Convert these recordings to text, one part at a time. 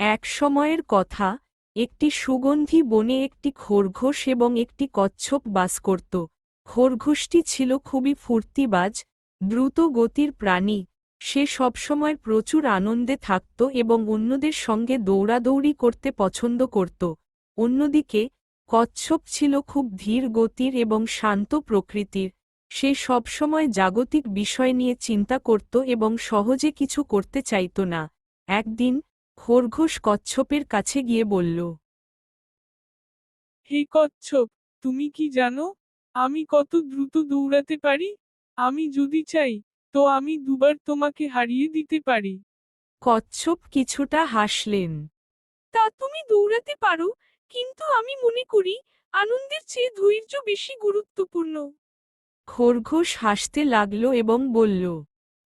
এক সময়ের কথা, একটি সুগন্ধি বনে একটি খরগোশ এবং একটি কচ্ছপ বাস করত। খরগোশটি ছিল খুবই ফুর্তিবাজ, দ্রুত গতির প্রাণী। সে সবসময় প্রচুর আনন্দে থাকত এবং অন্যদের সঙ্গে দৌড়াদৌড়ি করতে পছন্দ করত। অন্যদিকে, কচ্ছপ ছিল খুব ধীর গতির এবং শান্ত প্রকৃতির। সে সবসময় জাগতিক বিষয় নিয়ে চিন্তা করত এবং সহজে কিছু করতে চাইত না। একদিন খরগোশ কচ্ছপের কাছে গিয়ে বলল হে কচ্ছপ তুমি কি জানো? আমি কত দ্রুত দৌড়াতে পারি? আমি যদি চাই তো আমি দুবার তোমাকে হারিয়ে দিতে পারি। কচ্ছপ কিছুটা হাসলেন তা তুমি দৌড়াতে পারো কিন্তু আমি মনে করি আনন্দের চেয়ে ধৈর্য বেশি গুরুত্বপূর্ণ। খরগোশ হাসতে লাগল এবং বলল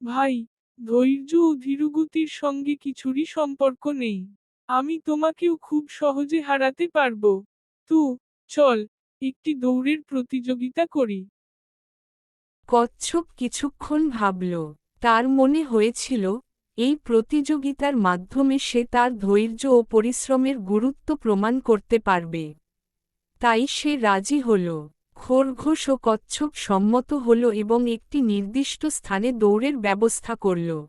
ভাই ধৈর্য ও ধীরগতির সঙ্গে কিছুরই সম্পর্ক নেই। আমি তোমাকেও খুব সহজে হারাতে পারব। তো, চল, একটি দৌড়ের প্রতিযোগিতা করি। কচ্ছপ কিছুক্ষণ ভাবল, তার মনে হয়েছিল, এই প্রতিযোগিতার মাধ্যমে সে তার ধৈর্য ও পরিশ্রমের গুরুত্ব প্রমাণ করতে পারবে। তাই সে রাজি হল। খরগোশ ও কচ্ছপ সম্মত হল এবং একটি নির্দিষ্ট স্থানে দৌড়ের ব্যবস্থা করল।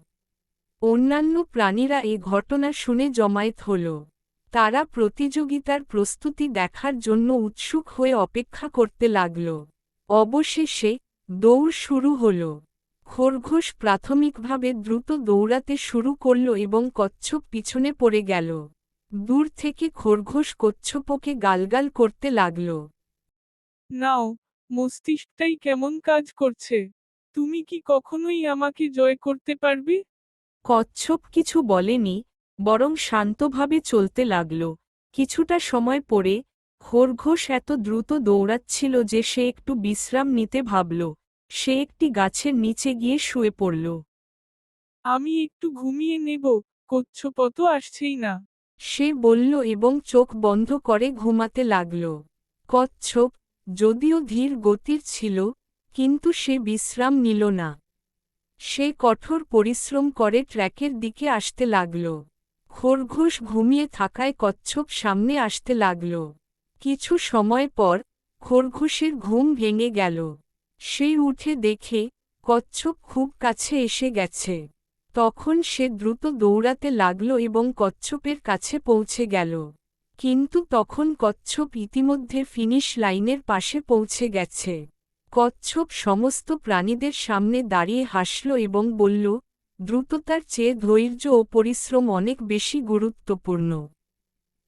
অন্যান্য প্রাণীরা এ ঘটনা শুনে জমায়েত হল। তারা প্রতিযোগিতার প্রস্তুতি দেখার জন্য উৎসুক হয়ে অপেক্ষা করতে লাগল। অবশেষে দৌড় শুরু হল। খরগোশ প্রাথমিকভাবে দ্রুত দৌড়াতে শুরু করল এবং কচ্ছপ পিছনে পড়ে গেল। দূর থেকে খরগোশ কচ্ছপকে গালগাল করতে লাগল। নাও মস্তিষ্কটাই কেমন কাজ করছে। তুমি কি কখনোই আমাকে জয় করতে পারবে? কচ্ছপ কিছু বলেনি বরং শান্তভাবে চলতে লাগল। কিছুটা সময় পরে খরগোশ এত দ্রুত দৌড়াচ্ছিল যে সে একটু বিশ্রাম নিতে ভাবল। সে একটি গাছের নিচে গিয়ে শুয়ে পড়ল। আমি একটু ঘুমিয়ে নেব কচ্ছপ তো আসছেই না। সে বলল এবং চোখ বন্ধ করে ঘুমাতে লাগল। কচ্ছপ যদিও ধীর গতির ছিল, কিন্তু সে বিশ্রাম নিল না। সে কঠোর পরিশ্রম করে ট্র্যাকের দিকে আসতে লাগল। খরগোশ ঘুমিয়ে থাকায় কচ্ছপ সামনে আসতে লাগল। কিছু সময় পর খরগোশের ঘুম ভেঙে গেল। সে উঠে দেখে, কচ্ছপ খুব কাছে এসে গেছে। তখন সে দ্রুত দৌড়াতে লাগল এবং কচ্ছপের কাছে পৌঁছে গেল। কিন্তু তখন কচ্ছপ ইতিমধ্যে ফিনিশ লাইনের পাশে পৌঁছে গেছে। কচ্ছপ সমস্ত প্রাণীদের সামনে দাঁড়িয়ে হাসল এবং বলল, দ্রুততার চেয়ে ধৈর্য ও পরিশ্রম অনেক বেশি গুরুত্বপূর্ণ।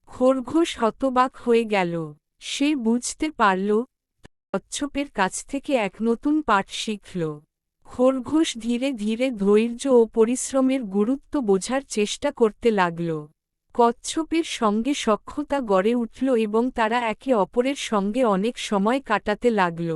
খরগোশ হতবাক হয়ে গেল। সে বুঝতে পারল, কচ্ছপের কাছ থেকে এক নতুন পাঠ শিখল। খরগোশ ধীরে ধীরে ধৈর্য ও পরিশ্রমের গুরুত্ব বোঝার চেষ্টা করতে লাগল। কচ্ছপের সঙ্গে সক্ষতা গড়ে উঠল এবং তারা একে অপরের সঙ্গে অনেক সময় কাটাতে লাগল।